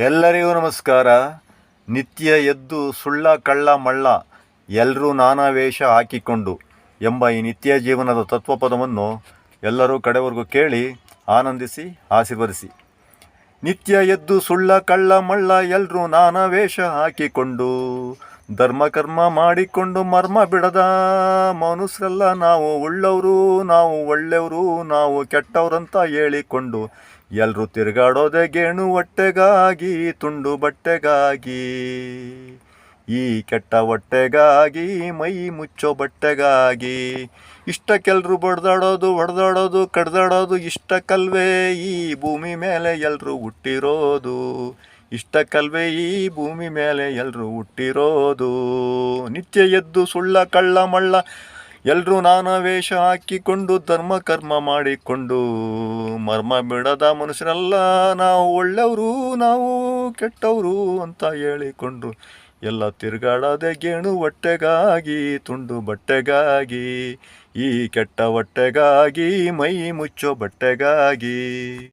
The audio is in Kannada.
ಎಲ್ಲರಿಗೂ ನಮಸ್ಕಾರ. ನಿತ್ಯ ಎದ್ದು ಸುಳ್ಳ, ಕಳ್ಳ, ಮಳ್ಳ ಎಲ್ಲರೂ ನಾನಾ ವೇಷ ಹಾಕಿಕೊಂಡು ಎಂಬ ಈ ನಿತ್ಯ ಜೀವನದ ತತ್ವಪದವನ್ನು ಎಲ್ಲರೂ ಕಡೆವರೆಗೂ ಕೇಳಿ ಆನಂದಿಸಿ, ಆಶೀರ್ವದಿಸಿ. ನಿತ್ಯ ಎದ್ದು ಸುಳ್ಳ, ಕಳ್ಳ, ಮಳ್ಳ ಎಲ್ಲರೂ ನಾನಾ ವೇಷ ಹಾಕಿಕೊಂಡು ಧರ್ಮ ಕರ್ಮ ಮಾಡಿಕೊಂಡು ಮರ್ಮ ಬಿಡದ ಮನುಷ್ಯರೆಲ್ಲ ನಾವು ಉಳ್ಳವರು ನಾವು ಒಳ್ಳೆಯವರು, ನಾವು ಕೆಟ್ಟವ್ರಂತ ಹೇಳಿಕೊಂಡು ಎಲ್ಲರೂ ತಿರುಗಾಡೋದೆ ಗೇಣು ಹೊಟ್ಟೆಗಾಗಿ, ತುಂಡು ಬಟ್ಟೆಗಾಗಿ. ಈ ಕೆಟ್ಟ ಹೊಟ್ಟೆಗಾಗಿ, ಮೈ ಮುಚ್ಚೋ ಬಟ್ಟೆಗಾಗಿ. ಇಷ್ಟಕ್ಕೆಲ್ಲರೂ ಬಡ್ದಾಡೋದು, ಹೊಡೆದಾಡೋದು, ಕಡ್ದಾಡೋದು ಇಷ್ಟಕ್ಕಲ್ವೇ. ಈ ಭೂಮಿ ಮೇಲೆ ಎಲ್ಲರೂ ಹುಟ್ಟಿರೋದು. ಇಷ್ಟಕ್ಕಲ್ವೇ ಈ ಭೂಮಿ ಮೇಲೆ ಎಲ್ಲರೂ ಹುಟ್ಟಿರೋದು. ನಿತ್ಯ ಎದ್ದು ಸುಳ್ಳ ಕಳ್ಳ ಮಳ್ಳ ಎಲ್ಲರೂ ನಾನಾ ವೇಷ ಹಾಕಿಕೊಂಡು ಧರ್ಮ ಕರ್ಮ ಮಾಡಿಕೊಂಡು. ಮರ್ಮ ಬಿಡದ ಮನುಷ್ಯರೆಲ್ಲ ನಾವು ಒಳ್ಳೆಯವರು ನಾವು ಕೆಟ್ಟವರು ಅಂತ ಹೇಳಿಕೊಂಡು. ಎಲ್ಲ ತಿರುಗಾಡದೆ ಗೇಣು ಹೊಟ್ಟೆಗಾಗಿ, ತುಂಡು ಬಟ್ಟೆಗಾಗಿ, ಈ ಕೆಟ್ಟ ಹೊಟ್ಟೆಗಾಗಿ, ಮೈ ಮುಚ್ಚೋ ಬಟ್ಟೆಗಾಗಿ.